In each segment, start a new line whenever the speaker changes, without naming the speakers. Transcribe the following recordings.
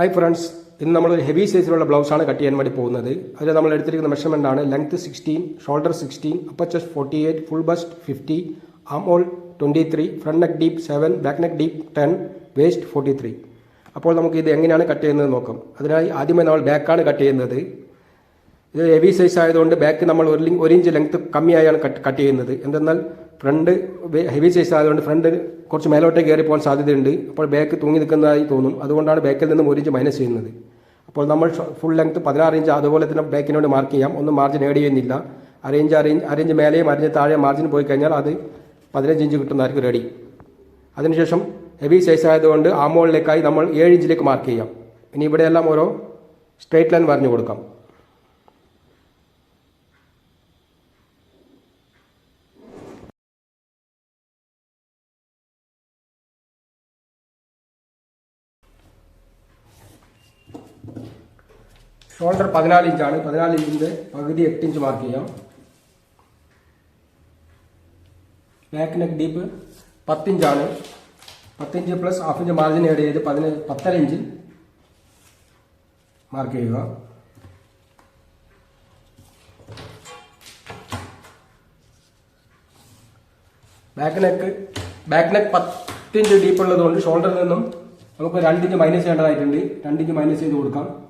Hi friends ഇന്ന് നമ്മൾ heavy സൈസിലുള്ള ബ്ലൗസാണ് കട്ട് ചെയ്യാൻ വേണ്ടി പോകുന്നത്. അതിൽ നമ്മൾ എടുത്തിരിക്കുന്ന മെഷർമെന്റ് ആണ് length sixteen shoulder sixteen upper chest forty eight full bust fifty armhole twenty three front neck deep seven back neck deep ten waist forty three അപ്പോൾ നമുക്ക് ഇത് എങ്ങനെയാണ് കട്ട് ചെയ്യുന്നത് നോക്കാം. അതിനായി ആദ്യമേ നമ്മൾ ബാക്കാണ് കട്ട് ചെയ്യുന്നത്. ഇത് ഹെവി സൈസ് ആയതുകൊണ്ട് ബാക്ക് നമ്മൾ ഒരു ഒരു ഇഞ്ച് ലെങ്ത് കമ്മിയായാണ് കട്ട് കട്ട് ചെയ്യുന്നത്. എന്തെന്നാൽ ഫ്രണ്ട് ഹെവി സൈസ് ആയതുകൊണ്ട് ഫ്രണ്ട് കുറച്ച് മേലോട്ടേ കയറി പോകാൻ സാധ്യതയുണ്ട്. അപ്പോൾ ബാക്ക് തൂങ്ങി നിൽക്കുന്നതായി തോന്നും. അതുകൊണ്ടാണ് ബാക്കിൽ നിന്നും ഒരു ഇഞ്ച് മൈനസ് ചെയ്യുന്നത്. അപ്പോൾ നമ്മൾ ഫുൾ ലെങ്ത് പതിനാറ് ഇഞ്ച് അതുപോലെ തന്നെ ബാക്കിനോട് മാർക്ക് ചെയ്യാം. ഒന്നും മാർജിൻ ഏഡ് ചെയ്യുന്നില്ല. അരയിഞ്ച് അരയിഞ്ച് അരയിഞ്ച് മേലെയും അരയിഞ്ച് താഴെ മാർജിൻ പോയി കഴിഞ്ഞാൽ അത് പതിനഞ്ച് ഇഞ്ച് കിട്ടുന്നതായിരിക്കും റെഡി അതിനുശേഷം ഹെവി സൈസ് ആയതുകൊണ്ട് ആ മോളിലേക്കായി നമ്മൾ ഏഴ് ഇഞ്ചിലേക്ക് മാർക്ക് ചെയ്യാം. ഇനി ഇവിടെയെല്ലാം ഓരോ സ്ട്രേറ്റ് ലൈൻ വരഞ്ഞു കൊടുക്കാം. ഷോൾഡർ പതിനാല് ഇഞ്ചാണ്. പതിനാല് ഇഞ്ചിന്റെ പകുതി എട്ട് ഇഞ്ച് മാർക്ക് ചെയ്യാം. ബാക്ക് നെക്ക് ഡീപ്പ് പത്തിഞ്ചാണ് പത്തിഞ്ച് plus half inch margin add ചെയ്ത് പതിന പത്തര ഇഞ്ചിൽ മാർക്ക് ചെയ്യുക. ബാക്ക് നെക്ക് ബാക്ക് നെക്ക് പത്തിഞ്ച് ഡീപ്പ് ഉള്ളതുകൊണ്ട് ഷോൾഡറിൽ നിന്നും നമുക്ക് രണ്ടിഞ്ച് മൈനസ് ചെയ്യേണ്ടതായിട്ടുണ്ട്. രണ്ടിഞ്ച് മൈനസ് ചെയ്ത് കൊടുക്കാം.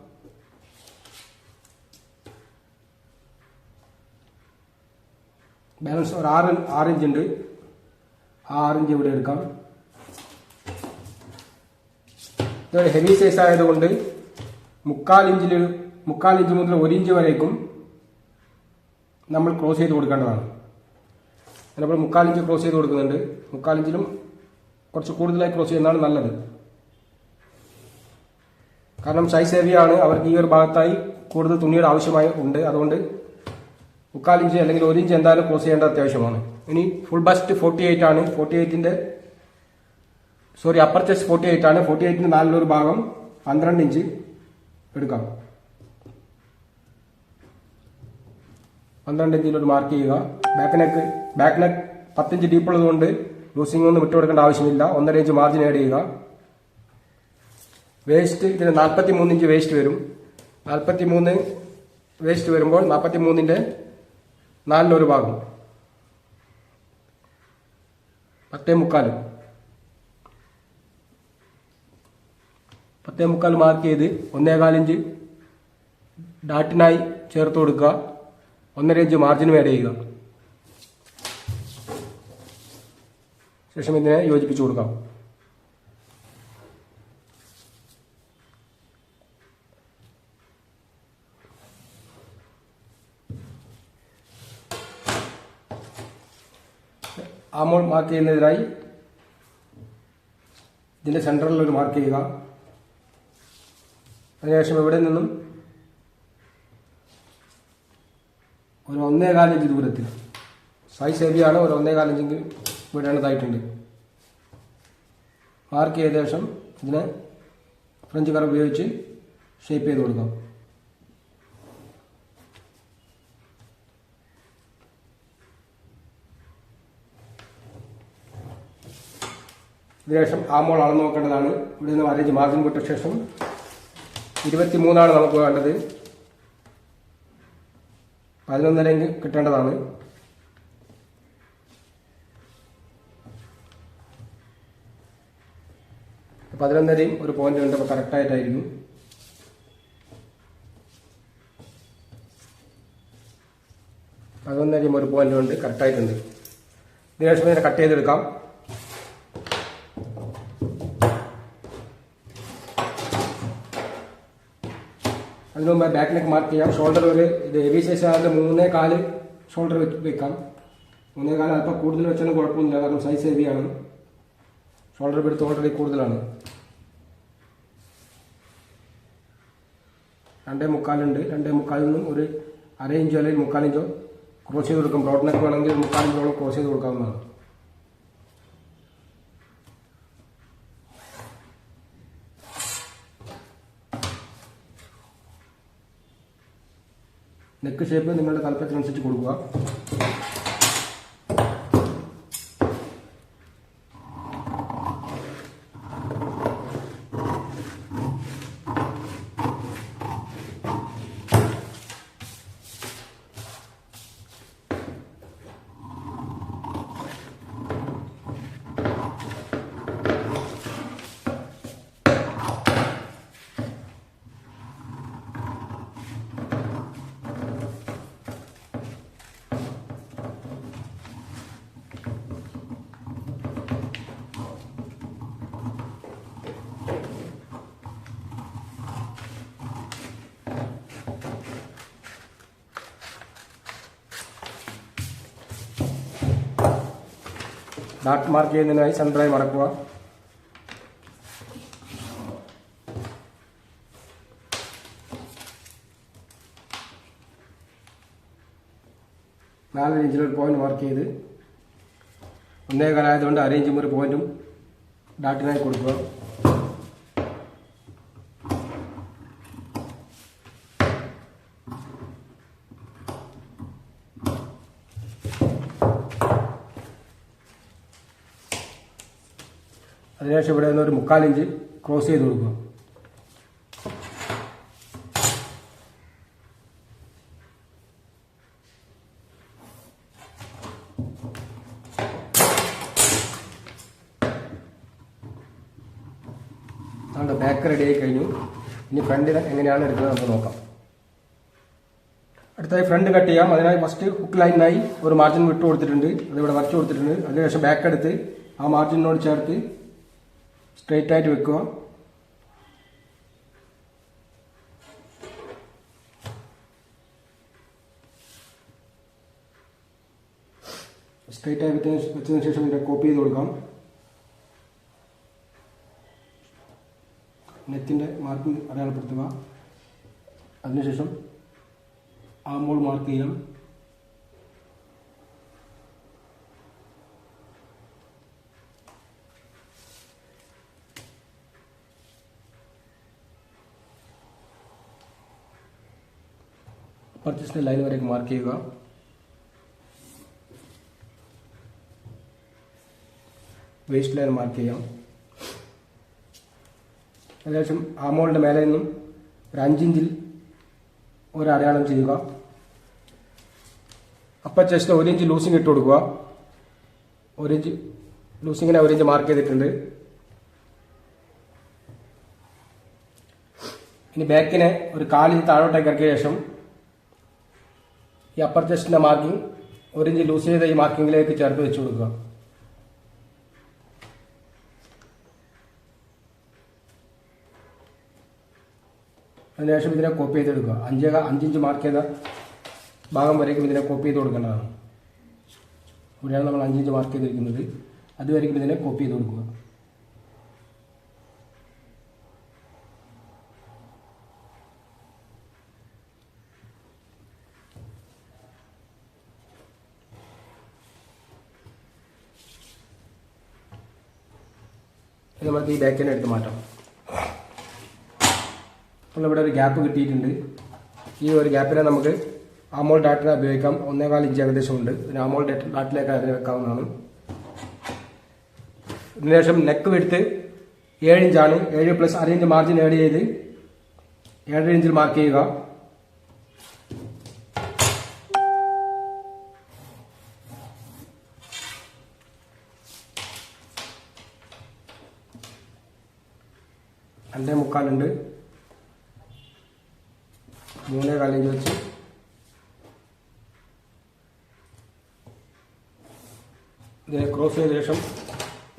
ബാലൻസ് ഒരു ആറ് ആറ് ഇഞ്ച് ഉണ്ട്. ആ ആറ് ഇഞ്ച് ഇവിടെ എടുക്കാം. ഇതൊരു ഹെവി സൈസ് ആയതുകൊണ്ട് മുക്കാൽ ഇഞ്ചിൽ മുക്കാൽ ഇഞ്ച് മുതൽ ഒരു ഇഞ്ച് വരേക്കും നമ്മൾ ക്രോസ് ചെയ്ത് കൊടുക്കേണ്ടതാണ്. അതിനപ്പോൾ മുക്കാൽ ഇഞ്ച് ക്രോസ് ചെയ്ത് കൊടുക്കുന്നുണ്ട്. മുക്കാൽ ഇഞ്ചിലും കുറച്ച് കൂടുതലായി ക്രോസ് ചെയ്യുന്നതാണ് നല്ലത്. കാരണം സൈസ് ഹെവിയാണ് അവർക്ക് ഈ ഒരു ഭാഗത്തായി കൂടുതൽ തുണിയുടെ ആവശ്യമായി ഉണ്ട്. അതുകൊണ്ട് മുക്കാൽ ഇഞ്ച് അല്ലെങ്കിൽ ഒരു ഇഞ്ച് എന്തായാലും ക്രോസ് ചെയ്യേണ്ട അത്യാവശ്യമാണ്. ഇനി ഫുൾ ബസ്റ്റ് ഫോർട്ടി എയ്റ്റ് ആണ്. Forty എയ്റ്റിന്റെ sorry upper chest forty eight ആണ്. ഫോർട്ടി എയ്റ്റിന്റെ നാലിലൊരു ഭാഗം പന്ത്രണ്ട് ഇഞ്ച് എടുക്കാം. പന്ത്രണ്ട് ഇഞ്ചിലൊരു മാർക്ക് ചെയ്യുക. ബാക്ക് നെക്ക് ബാക്ക് നെക്ക് പത്തിഞ്ച് ഡീപ്പ് ഉള്ളതുകൊണ്ട് ലൂസിംഗ് ഒന്നും വിട്ടുകൊടുക്കേണ്ട ആവശ്യമില്ല. ഒന്നര ഇഞ്ച് മാർജിൻ ആഡ് ചെയ്യുക. വേസ്റ്റ് ഇതിന് നാൽപ്പത്തി മൂന്ന് ഇഞ്ച് വേസ്റ്റ് വരും. നാൽപ്പത്തി മൂന്ന് വേസ്റ്റ് വരുമ്പോൾ നാൽപ്പത്തി മൂന്നിന്റെ നാലിലൊരു ഭാഗം. പത്തേ മുക്കാൽ. പത്തേ മുക്കാൽ മാർക്ക് ചെയ്ത് ഒന്നേകാലിഞ്ച് ഡാറ്റിനായി ചേർത്ത് കൊടുക്കുക. ഒന്നര ഇഞ്ച് മാർജിനും ആഡ് ചെയ്യുക. ശേഷം ഇതിനെ യോജിപ്പിച്ചു കൊടുക്കാം. ആമോൾ മാർക്ക് ചെയ്യുന്നതിനായി ഇതിന്റെ സെന്ററിൽ ഒരു മാർക്ക് ചെയ്യുക. അതിനുശേഷം ഇവിടെ നിന്നും ഒരു ഒന്നേ കാലഞ്ച് ദൂരത്തിൽ. സൈസ് ഹെവിയാണ് ഒരു ഒന്നേ ഇഞ്ച് വിടേണ്ടതായിട്ടുണ്ട് മാർക്ക് ചെയ്ത ശേഷം ഇതിനെ ഫ്രഞ്ച് കർ ഉപയോഗിച്ച് ഷേപ്പ് ചെയ്ത് കൊടുക്കാം. ഇതിനുശേഷം ആമോൾ അളന്ന് നോക്കേണ്ടതാണ്. ഇവിടെ നിന്ന് അരേഞ്ച് മാർജിൻ വിട്ട ശേഷം ഇരുപത്തി മൂന്നാണ് നമുക്ക് വേണ്ടത്. പതിനൊന്നരയ്ക്ക് കിട്ടേണ്ടതാണ്. പതിനൊന്നരയും ഒരു പോയിന്റ് ഉണ്ട് അപ്പോൾ കറക്റ്റായിട്ടായിരുന്നു പതിനൊന്നരയും ഒരു പോയിന്റ് ഉണ്ട് കറക്റ്റായിട്ടുണ്ട് ഇതിനുശേഷം ഇതിനെ കട്ട് ചെയ്തെടുക്കാം. അതിന് മുമ്പ് ബാക്ക് നെക്ക് മാർക്ക് ചെയ്യാം. ഷോൾഡർ ഒരു ഇത് ഹെവി സൈസ് ആയതുകൊണ്ട് മൂന്നേ കാൽ ഷോൾഡർ വെക്കാം. മൂന്നേ കാൽ അല്പം കൂടുതൽ വെച്ചാലും കുഴപ്പമൊന്നുമില്ല കാരണം സൈസ് ഹെവിയാണ് ഷോൾഡർ എടുത്ത് ഓൾറെഡി കൂടുതലാണ്. രണ്ടേ മുക്കാലുണ്ട് രണ്ടേ മുക്കാലിൽ നിന്നും ഒരു അര ഇഞ്ചോ അല്ലെങ്കിൽ മുക്കാലിഞ്ചോ ക്രോസ് ചെയ്ത് കൊടുക്കും. ബ്രോഡ് നെക്ക് വേണമെങ്കിൽ മുക്കാലിഞ്ചോളം ക്രോസ് ചെയ്ത് കൊടുക്കാവുന്നതാണ്. നെക്ക് ഷേപ്പ് നിങ്ങളുടെ താല്പര്യത്തിനനുസരിച്ച് കൊടുക്കുക. ഡാട്ട് മാർക്ക് ചെയ്യുന്നതിനായി സെന്ററായി മടക്കുക. ഇഞ്ചിൽ ഒരു പോയിന്റ് മാർക്ക് ചെയ്ത് ഒന്നേ കാലമായതുകൊണ്ട് അര ഇഞ്ചും ഒരു പോയിന്റും ഡാട്ടിനായി കൊടുക്കുക. അതിനുശേഷം ഇവിടെ നിന്ന് ഒരു മുക്കാൽ ഇഞ്ച് ക്രോസ് ചെയ്ത് കൊടുക്കുക. അതുകൊണ്ട് ബാക്ക് റെഡി ആയി കഴിഞ്ഞു. ഇനി ഫ്രണ്ട് എങ്ങനെയാണ് എടുക്കുന്നത് നമുക്ക് നോക്കാം. അടുത്തായി ഫ്രണ്ട് കട്ട് ചെയ്യാം. അതിനായി ഫസ്റ്റ് ഹുക്ക് ലൈനായി ഒരു മാർജിൻ വിട്ട് കൊടുത്തിട്ടുണ്ട്. അത് ഇവിടെ വരച്ചു കൊടുത്തിട്ടുണ്ട്. അതിനുശേഷം ബാക്ക് എടുത്ത് ആ മാർജിനോട് ചേർത്ത് സ്ട്രെയിറ്റ് ആയിട്ട് വെക്കുക. സ്ട്രെയിറ്റ് ആയി വെച്ചതിന് ശേഷം ഇതിന്റെ കോപ്പി ചെയ്ത് കൊടുക്കാം. നെറ്റിന്റെ മാർക്കിംഗ് അടയാളപ്പെടുത്തുക. അതിനുശേഷം ആ മോൾ മാർക്ക് ചെയ്യാം. പർച്ചേസിന്റെ ലൈൻ വരേക്ക് മാർക്ക് ചെയ്യുക. വേസ്റ്റ് ലൈൻ മാർക്ക് ചെയ്യാം. ഏകദേശം ആമോളിന്റെ മേലെ നിന്നും ഒരു അഞ്ചിഞ്ചിൽ ഒരു അടയാളം ചെയ്യുക. അപ്പം ചെസ്റ്റ് ഒരു ഇഞ്ച് ലൂസിങ് ഇട്ട് കൊടുക്കുക. ഒരു ഇഞ്ച് ലൂസിങ്ങിനെ ഒരു ഇഞ്ച് മാർക്ക് ചെയ്തിട്ടുണ്ട്. ഇനി ബാക്കിനെ ഒരു കാലിഞ്ച് താഴോട്ടേക്ക് ഇറക്കിയ ശേഷം ഈ അപ്പർ ചെസ്റ്റിന്റെ മാർക്കിംഗ് ഒരു ഇഞ്ച് ലൂസ് ചെയ്ത ഈ മാർക്കിങ്ങിലേക്ക് ചേർത്ത് വെച്ച് കൊടുക്കുക. അതിനുശേഷം ഇതിനെ കോപ്പി ചെയ്തെടുക്കുക അഞ്ച് അഞ്ചിഞ്ച് മാർക്ക് ചെയ്ത ഭാഗം വരേക്കും ഇതിനെ കോപ്പി ചെയ്ത് കൊടുക്കേണ്ടതാണ്. ഇവിടെയാണ് നമ്മൾ അഞ്ചിഞ്ച് മാർക്ക് ചെയ്തിരിക്കുന്നത്. അതുവരേക്കും ഇതിനെ കോപ്പി ചെയ്ത് കൊടുക്കുക ഇനി നമുക്ക് ഈ ബാക്കിനെ എടുത്ത് മാറ്റാം. അപ്പോൾ ഇവിടെ ഒരു ഗ്യാപ്പ് കിട്ടിയിട്ടുണ്ട്. ഈ ഒരു ഗ്യാപ്പിനെ നമുക്ക് ആമോൾ ഡാറ്റിനെ ഉപയോഗിക്കാം. ഒന്നേകാൽ ഇഞ്ച് ഏകദേശം ഉണ്ട്. പിന്നെ ആമോൾ ഡാറ്റ് ഡാറ്റിലേക്ക് അതിനെ വെക്കാവുന്നതാണ്. ഇതിനുശേഷം നെക്ക് വെടുത്ത് ഏഴ് ഇഞ്ചാണ്. ഏഴ് പ്ലസ് അര ഇഞ്ച് മാർജിൻ ഏഡ് ചെയ്ത് ഏഴര ഇഞ്ചിൽ മാർക്ക് ചെയ്യുക. രണ്ടേ മുക്കാലുണ്ട്. മൂന്നേ കാലിഞ്ച് വെച്ച് ഇതിനെ ക്രോസ് ചെയ്ത ശേഷം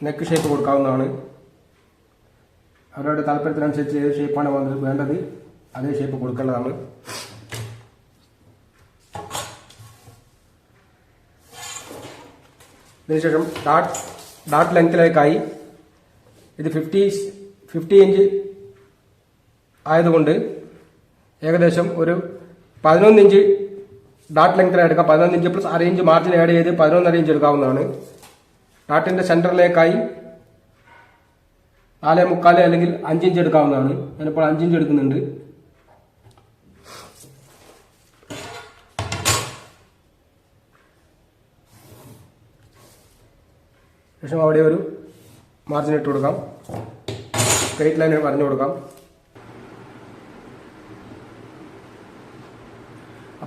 നെക്ക് ഷേപ്പ് കൊടുക്കാവുന്നതാണ്. അവരുടെ താല്പര്യത്തിനനുസരിച്ച് ഏത് ഷേപ്പാണ് വേണ്ടത് അതേ ഷേപ്പ് കൊടുക്കേണ്ടതാണ്. ഇതിനുശേഷം ഡാട്ട് ഡാട്ട് ലെങ്ത്തിലേക്കായി ഇത് ഫിഫ്റ്റി ഫിഫ്റ്റി ഇഞ്ച് ആയതുകൊണ്ട് ഏകദേശം ഒരു പതിനൊന്ന് ഇഞ്ച് ഡാട്ട് ലെങ്ത്തിന് എടുക്കാം. പതിനൊന്ന് ഇഞ്ച് പ്ലസ് അര ഇഞ്ച് മാർജിൻ ആഡ് ചെയ്ത് പതിനൊന്നര ഇഞ്ച് എടുക്കാവുന്നതാണ്. ഡാട്ടിന്റെ സെന്ററിലേക്കായി നാല് മുക്കാൽ അല്ലെങ്കിൽ അഞ്ചിഞ്ച് എടുക്കാവുന്നതാണ്. ഞാനിപ്പോൾ അഞ്ചിഞ്ച് എടുക്കുന്നുണ്ട്. ശേഷം അവിടെ ഒരു മാർജിൻ ഇട്ട് കൊടുക്കാം. സ്ട്രേറ്റ് ലൈൻ പറഞ്ഞു കൊടുക്കാം.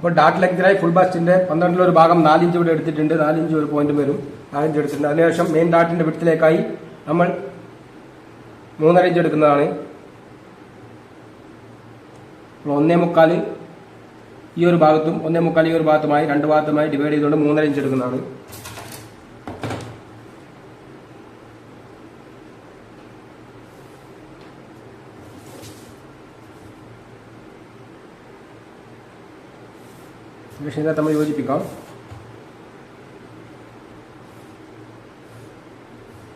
അപ്പോൾ ഡാട്ട് ലെങ്തിനായി ഫുൾ ബാസ്റ്റിന്റെ പന്ത്രണ്ടിലൊരു ഭാഗം നാലിഞ്ച് ഇവിടെ എടുത്തിട്ടുണ്ട്. നാലിഞ്ച് ഒരു പോയിന്റ് വരും. നാലിഞ്ച് എടുത്തിട്ടുണ്ട്. അതിനുശേഷം മെയിൻ ഡാട്ടിന്റെ വിടത്തിലേക്കായി നമ്മൾ മൂന്നര ഇഞ്ച് എടുക്കുന്നതാണ്. ഒന്നേ മുക്കാൽ ഈ ഒരു ഭാഗത്തും ഒന്നേ മുക്കാൽ ഈ ഒരു ഭാഗത്തുമായി രണ്ട് ഭാഗത്തുമായി ഡിവൈഡ് ചെയ്തുകൊണ്ട് മൂന്നര ഇഞ്ച് എടുക്കുന്നതാണ്. ഇതിനകത്ത് നമ്മൾ യോജിപ്പിക്കാം.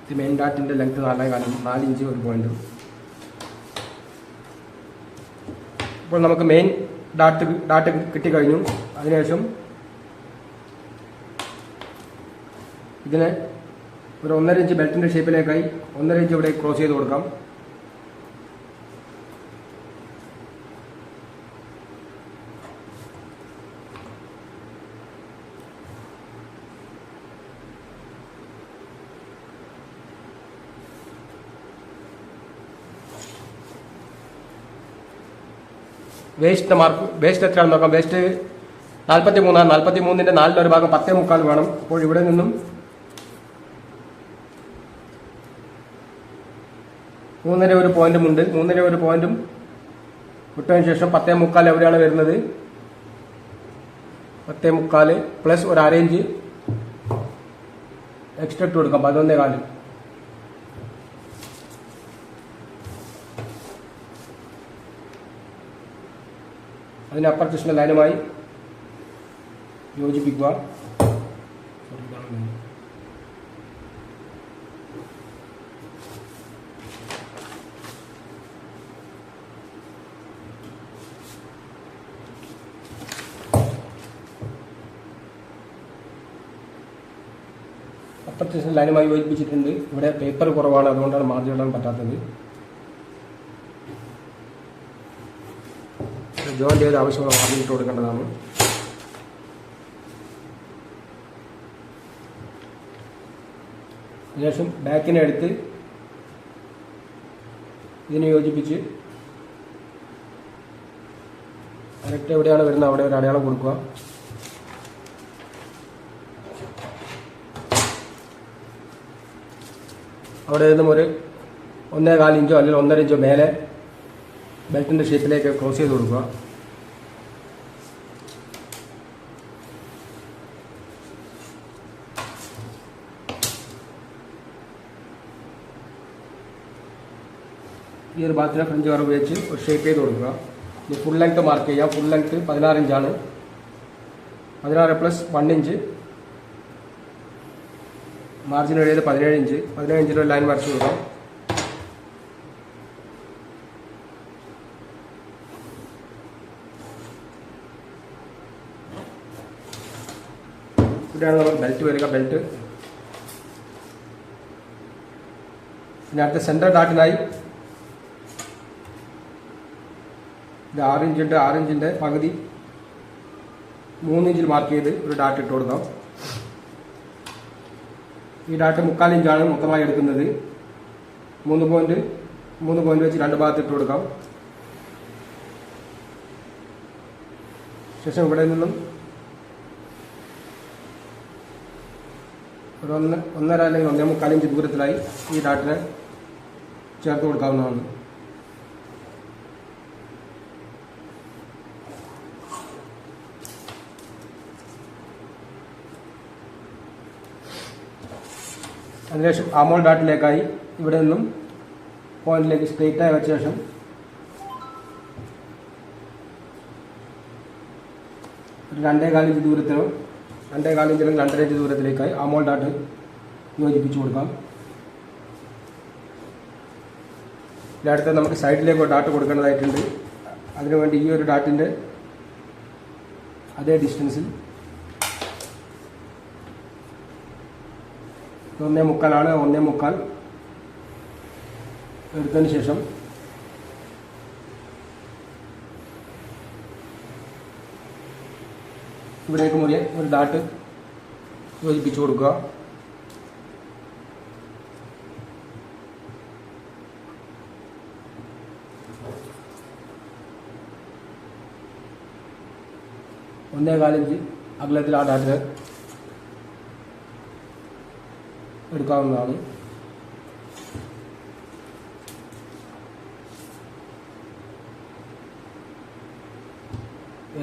ഇത് മെയിൻ ഡാറ്റിന്റെ ലെങ്ത് നാലേ കാലം നാല് ഇഞ്ച് ഒരു പോയിന്റ് ഇപ്പോൾ നമുക്ക് മെയിൻ ഡാറ്റ് ഡാറ്റ് കിട്ടിക്കഴിഞ്ഞു. അതിനുശേഷം ഇതിനെ ഒരു ഒന്നര ഇഞ്ച് ബെൽറ്റിന്റെ ഷേപ്പിലേക്കായി ഒന്നര ഇഞ്ച് ഇവിടെ ക്രോസ് ചെയ്ത് കൊടുക്കാം. വേസ്റ്റ് മാർക്ക് വേസ്റ്റ് എത്രയാണെന്ന് നോക്കാം. വേസ്റ്റ് നാൽപ്പത്തി മൂന്നാണ് നാൽപ്പത്തി മൂന്നിന്റെ ഒരു ഭാഗം പത്തേ മുക്കാൽ വേണം. അപ്പോൾ ഇവിടെ നിന്നും മൂന്നര ഒരു പോയിന്റും ഉണ്ട്. മൂന്നര ഒരു പോയിന്റും വിട്ടതിന് ശേഷം പത്തേ മുക്കാൽ എവിടെയാണ് വരുന്നത്? പത്തേ മുക്കാൽ പ്ലസ് ഒരു അരേഞ്ച് എക്സ്ട്രാ ഇട്ട് കൊടുക്കാം. പതിനൊന്നേ കാൽ. അതിന് അപ്പുറത്തെ ലൈനുമായി യോജിപ്പിക്കുക. അപ്പുറത്തെ ലൈനുമായി യോജിപ്പിച്ചിട്ടുണ്ട് ഇവിടെ പേപ്പർ കുറവാണ് അതുകൊണ്ടാണ് മാർജിൻ ഇടാൻ പറ്റാത്തത് ജോയിൻ ചെയ്ത് ആവശ്യമുള്ള വാർണിംഗ് ഇട്ട് കൊടുക്കേണ്ടതാണ്. അതിനുശേഷം ബാക്കിനെ എടുത്ത് ഇതിനെ യോജിപ്പിച്ച് കറക്റ്റ് എവിടെയാണ് വരുന്നത് അവിടെ ഒരു അടയാളം കൊടുക്കുക. അവിടെ നിന്നും ഒരു ഒന്നേ കാലിഞ്ചോ അല്ലെങ്കിൽ ഒന്നര ഇഞ്ചോ മേലെ ബെൽറ്റിന്റെ ഷേപ്പിലേക്ക് ക്ലോസ് ചെയ്ത് കൊടുക്കുക. ഈ ഒരു ഭാഗത്തിന് ഫ്രഞ്ച് കർവ് ഉപയോഗിച്ച് ഒരു ഷേപ്പ് ചെയ്ത് കൊടുക്കുക. ഇനി ഫുൾ ലെങ്ത് മാർക്ക് ചെയ്യുക. ഫുൾ ലെങ്ത് പതിനാറ് ഇഞ്ചാണ് പതിനാറ് പ്ലസ് വൺ ഇഞ്ച് മാർജിൻ ഇടയിൽ പതിനേഴ് ഇഞ്ച് പതിനേഴ് ഇഞ്ചിൽ ലൈൻ വരച്ച് കൊടുക്കാം ഇവിടെയാണ് നമ്മൾ ബെൽറ്റ് വരിക ബെൽറ്റ് പിന്നെ അടുത്ത സെൻട്രൽ ഡാട്ടിനായി ഇത് ആറ് ഇഞ്ചിന്റെ ആറ് ഇഞ്ചിന്റെ പകുതി. മൂന്നിഞ്ചിൽ മാർക്ക് ചെയ്ത് ഒരു ഡാറ്റ് ഇട്ട് കൊടുക്കാം. ഈ ഡാറ്റ് മുക്കാൽ ഇഞ്ചാണ് മൊത്തമായി എടുക്കുന്നത്. മൂന്ന് പോയിന്റ് മൂന്ന് പോയിന്റ് വെച്ച് രണ്ട് ഭാഗത്ത് ഇട്ട് കൊടുക്കാം. ശേഷം ഇവിടെ നിന്നും ഒരു ഒന്ന് ഒന്നര അല്ലെങ്കിൽ ഒന്നേ മുക്കാൽ ഇഞ്ച് ദൂരത്തിലായി ഈ ഡാറ്റിനെ ചേർത്ത് കൊടുക്കാവുന്നതാണ്. അതിനുശേഷം ആമോൾ ഡാട്ടിലേക്കായി ഇവിടെ നിന്നും പോയിന്റിലേക്ക് സ്ട്രെയിറ്റ് ആയി വെച്ച ശേഷം രണ്ടേ കാലിഞ്ച് ദൂരത്തിനോ രണ്ടേ അല്ലെങ്കിൽ രണ്ടര ഇഞ്ച് ദൂരത്തിലേക്കായി അമോൾഡായിട്ട് യോജിപ്പിച്ചു കൊടുക്കാം. ഇതിനടുത്ത് നമുക്ക് സൈഡിലേക്ക് ഡാട്ട് കൊടുക്കേണ്ടതായിട്ടുണ്ട്. അതിനുവേണ്ടി ഈ ഒരു ഡാറ്റിന്റെ അതേ ഡിസ്റ്റൻസിൽ ഒന്നേ മുക്കാലാണ് ഒന്നേ മുക്കാൽ എടുത്തതിന് ശേഷം ഇവിടേക്ക് മുറിയെ ഒരു ഡാട്ട് യോജിപ്പിച്ചു കൊടുക്കുക ഒന്നേ കാലിഞ്ച് അകലത്തിൽ ആ ഡാറ്റ് എടുക്കാവുന്നതാണ്.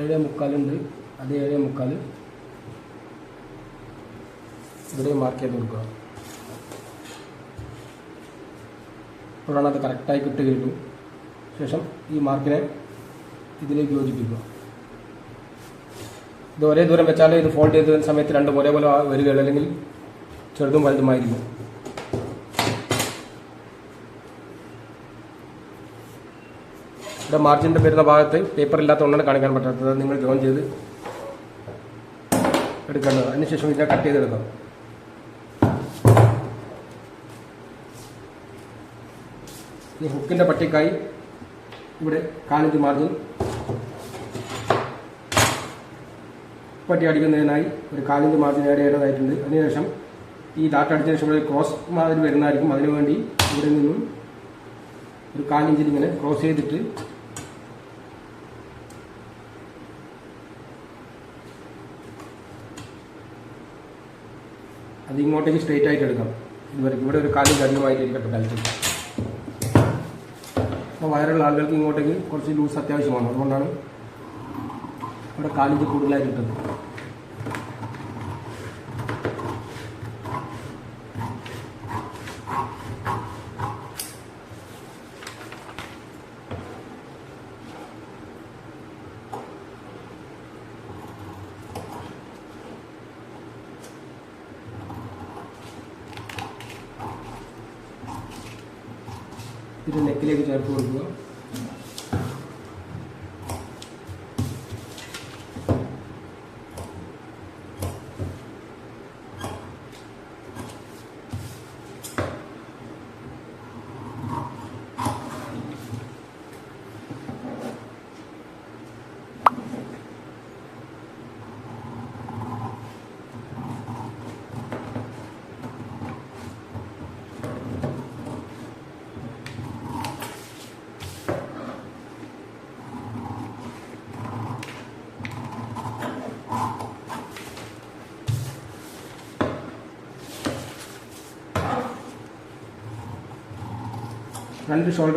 ഏഴ് മുക്കാലുണ്ട്. അത് ഏഴേ മുക്കാൽ ഇവിടെ മാർക്ക് ചെയ്ത് കൊടുക്കുക. അപ്പോഴാണ് അത് കറക്റ്റായി കിട്ടുകയുള്ളൂ ശേഷം ഈ മാർക്കിനെ ഇതിലേക്ക് യോജിപ്പിക്കുക. ഇത് ഒരേ ദൂരം വെച്ചാൽ ഇത് ഫോൾഡ് ചെയ്ത സമയത്ത് രണ്ടും ഒരേപോലെ വരികയുള്ളൂ അല്ലെങ്കിൽ ചെറുതും വലുതുമായിരിക്കും. ഇവിടെ മാർജിന്റെ വരുന്ന ഭാഗത്ത് പേപ്പർ ഇല്ലാത്തതുകൊണ്ടാണ് കാണിക്കാൻ പറ്റാത്തത്. നിങ്ങൾ ജോയിൻ ചെയ്ത് എടുക്കേണ്ടത്. അതിനുശേഷം ഇതിനെ കട്ട് ചെയ്തെടുക്കാം ഈ ഹുക്കിന്റെ പട്ടിക്കായി ഇവിടെ കാലിഞ്ച് മാർജിൻ പട്ടി അടിക്കുന്നതിനായി ഒരു കാലിഞ്ച് മാർജിൻ ആഡ് ചെയ്യേണ്ടതായിട്ടുണ്ട്. അതിനുശേഷം ഈ ഡാറ്റ അടിച്ചതിന് ശേഷം ഇവിടെ ക്രോസ് മാതിരി വരുന്നതായിരിക്കും. അതിനുവേണ്ടി ഇവിടെ നിന്നും ഒരു കാലിഞ്ചിൽ ഇങ്ങനെ ക്രോസ് ചെയ്തിട്ട് അത് ഇങ്ങോട്ടേക്ക് സ്ട്രെയിറ്റ് ആയിട്ട് എടുക്കാം. ഇതുവരെ ഇവിടെ ഒരു കാലും അധികമായിട്ട് ഇരിക്കട്ടെ ബെൽറ്റ് അപ്പോൾ വയറുള്ള ആളുകൾക്ക് ഇങ്ങോട്ടേക്ക് കുറച്ച് ലൂസ് അത്യാവശ്യമാണ്. അതുകൊണ്ടാണ് ഇവിടെ കാലിഞ്ച് കൂടുതലായിട്ട് കിട്ടുന്നത് ഇത് നെക്കിലേക്ക് ചേർത്ത് കൊടുക്കുക രണ്ട് ഷോൾഡർ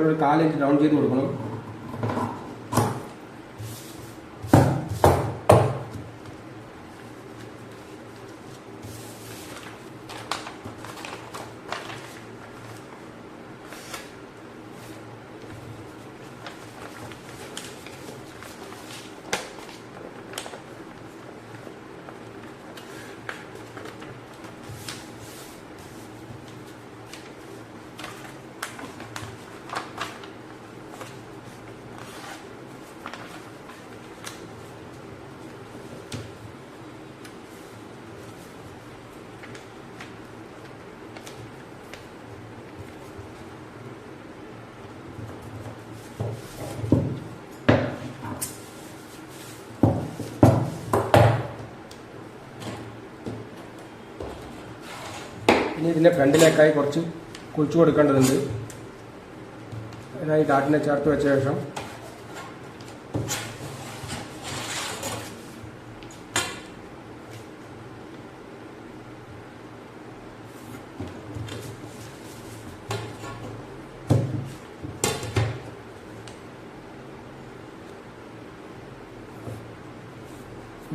ഒരു കാലിഞ്ച് ഡൗൺ ചെയ്ത് കൊടുക്കണം ഇനി ഇതിന്റെ ഫ്രണ്ടിലേക്കായി കുറച്ച് കുഴിച്ചു കൊടുക്കേണ്ടതുണ്ട്. അതിനായി കാട്ടിനെ ചേർത്ത് വെച്ച ശേഷം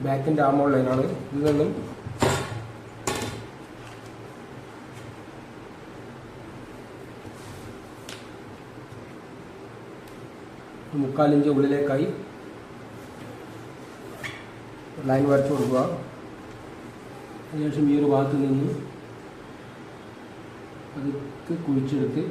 ബാക്കിന്റെ ആമോൾ ലൈനാണ് ഇതിൽ നിന്നും ഒരു മുക്കാലിഞ്ച് ഉള്ളിലേക്കായി ലൈൻ വരച്ചു കൊടുക്കുക. അതിനുശേഷം ഈ ഒരു ഭാഗത്ത് നിന്ന് അതൊക്കെ കുഴിച്ചെടുത്ത്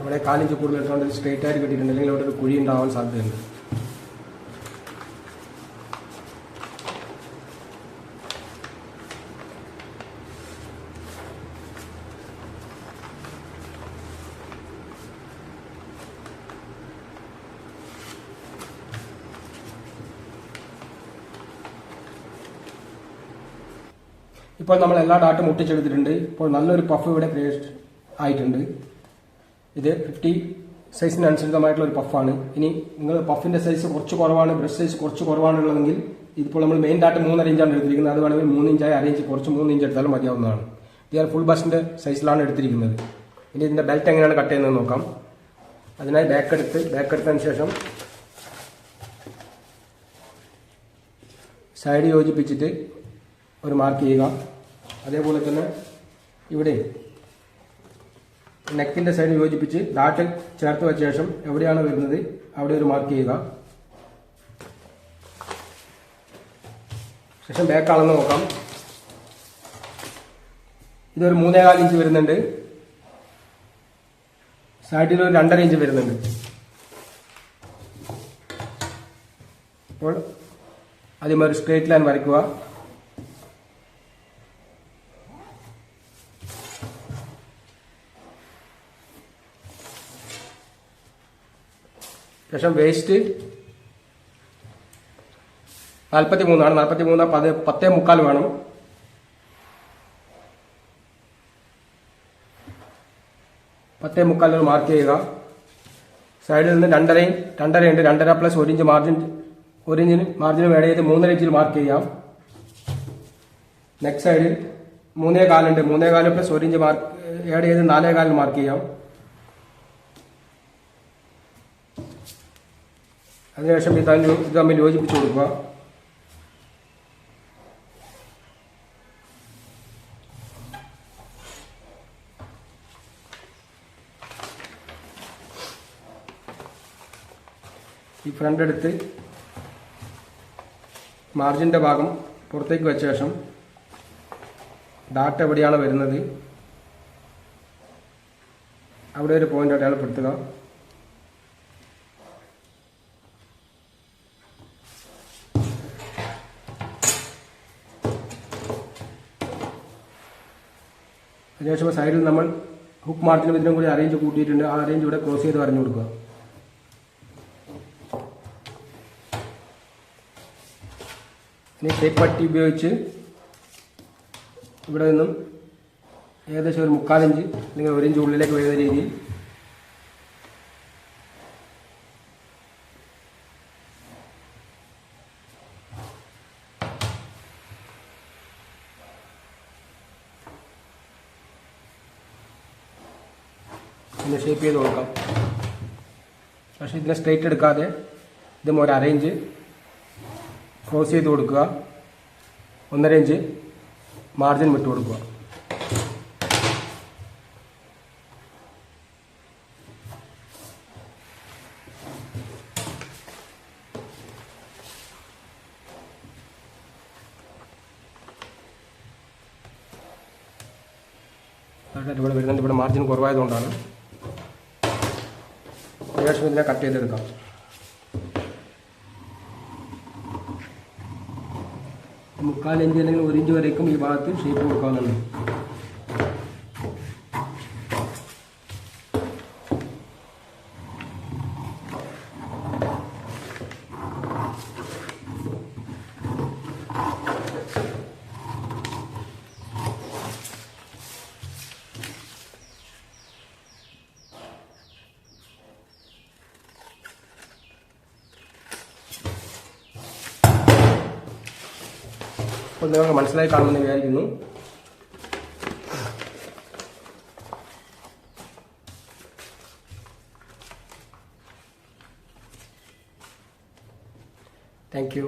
അവിടെ കാലിഞ്ച് കൂടുതൽ എടുത്തുകൊണ്ട് സ്ട്രേറ്റ് ആയിട്ട് അല്ലെങ്കിൽ അവിടെ ഒരു കുഴി ഉണ്ടാവാൻ സാധ്യതയുണ്ട്. ഇപ്പോൾ നമ്മൾ എല്ലാ ഡാറ്റും ഒട്ടിച്ചെടുത്തിട്ടുണ്ട്. ഇപ്പോൾ നല്ലൊരു പഫ് ഇവിടെ ക്രിയേറ്റ് ആയിട്ടുണ്ട്. ഇത് ഫിഫ്റ്റി സൈസിന് അനുസൃതമായിട്ടുള്ള ഒരു പഫാണ് ഇനി നിങ്ങൾ പഫിന്റെ സൈസ് കുറച്ച് കുറവാണ് ബ്രഷ് സൈസ് കുറച്ച് കുറവാണുള്ളതെങ്കിൽ ഇതിപ്പോൾ നമ്മൾ മെയിൻ ഡാറ്റ മൂന്നര ഇഞ്ചാണ് എടുത്തിരിക്കുന്നത്. അത് വേണമെങ്കിൽ മൂന്ന് ഇഞ്ചായി ഇഞ്ച് കുറച്ച് മൂന്ന് ഇഞ്ച് എടുത്താലും മതിയാവുന്നതാണ്. ഞാൻ ഫുൾ ബസ്സിന്റെ സൈസിലാണ് എടുത്തിരിക്കുന്നത്. ഇനി ഇതിന്റെ ബെൽറ്റ് എങ്ങനെയാണ് കട്ട് ചെയ്യുന്നത് നോക്കാം. അതിനായി ബാക്ക് എടുത്ത് ബാക്ക് എടുത്തതിന് ശേഷം സൈഡ് യോജിപ്പിച്ചിട്ട് ഒരു മാർക്ക് ചെയ്യുക. അതേപോലെ തന്നെ ഇവിടെ നെക്കിന്റെ സൈഡ് യോജിപ്പിച്ച് ഡാട്ട് ചേർത്ത് വെച്ച ശേഷം എവിടെയാണ് വരുന്നത്? അവിടെ ഒരു മാർക്ക് ചെയ്യുക. ശേഷം ബാക്ക് അളന്ന് നോക്കാം. ഇതൊരു മൂന്നേകാൽ ഇഞ്ച് വരുന്നുണ്ട്. സൈഡിൽ ഒരു രണ്ടര ഇഞ്ച് വരുന്നുണ്ട്. അപ്പോൾ ആദ്യം ഒരു സ്ട്രേറ്റ് ലൈൻ വരയ്ക്കുക. ശേഷം വേസ്റ്റ് നാൽപ്പത്തി മൂന്നാണ് നാൽപ്പത്തി മൂന്ന് പത് പത്തേ മുക്കാൽ വേണം. പത്തേ മുക്കാലിന് മാർക്ക് ചെയ്യുക. സൈഡിൽ നിന്ന് രണ്ടരയും രണ്ടരയുണ്ട് രണ്ടര പ്ലസ് ഒരു ഇഞ്ച് മാർജിൻ ഒരു ഇഞ്ചിന് മാർജിന് ചെയ്ത് മൂന്നര ഇഞ്ചിൽ മാർക്ക് ചെയ്യാം. നെക്സ്റ്റ് സൈഡിൽ മൂന്നേ കാലുണ്ട് മൂന്നേ കാൽ പ്ലസ് ഒരു ഇഞ്ച് മാർക്ക് ഏഡ് ചെയ്ത് നാലേ കാലിന് മാർക്ക് ചെയ്യാം. അതിനുശേഷം ഇത് ഇത് തമ്മിൽ യോജിപ്പിച്ച് കൊടുക്കുക. ഈ ഫ്രണ്ട് എടുത്ത് മാർജിന്റെ ഭാഗം പുറത്തേക്ക് വെച്ച ശേഷം ഡാട്ട് എവിടെയാണ് വരുന്നത്? അവിടെ ഒരു പോയിന്റ് അടയാളപ്പെടുത്തുക അതിനുശേഷം സൈഡിൽ നമ്മൾ ഹുക്ക് മാർക്കിന് ഇതിനും കൂടി അറേഞ്ച് കൂട്ടിയിട്ടുണ്ട്. ആ അറേഞ്ച് ഇവിടെ ക്രോസ് ചെയ്ത് വരഞ്ഞു കൊടുക്കുക. ഇനി ടേപ്പ് പട്ടി ഉപയോഗിച്ച് ഇവിടെ നിന്നും ഏകദേശം ഒരു മുക്കാലിഞ്ച് അല്ലെങ്കിൽ ഒരു ഇഞ്ച് ഉള്ളിലേക്ക് വരുന്ന രീതിയിൽ ഒന്ന് ഷേപ്പ് ചെയ്ത് കൊടുക്കാം. പക്ഷേ ഇതിനെ സ്ട്രേറ്റ് എടുക്കാതെ ഇതും ഒരു അരയിഞ്ച് ക്രോസ് ചെയ്ത് കൊടുക്കുക. ഒന്നര ഇഞ്ച് മാർജിൻ വിട്ട് കൊടുക്കുക ഇവിടെ വരുന്നുണ്ട് ഇവിടെ മാർജിൻ കുറവായതുകൊണ്ടാണ് ഇതിനെ കട്ട് ചെയ്തെടുക്കാം. മുക്കാൽ ഇഞ്ച് അല്ലെങ്കിൽ ഒരു ഇഞ്ച് വരേക്കും ഈ ഭാഗത്ത് ഷേപ്പ് കൊടുക്കാവുന്നതാണ്. നിങ്ങൾക്ക് മനസ്സിലായി കാണുമെന്ന് വിചാരിക്കുന്നു. Thank you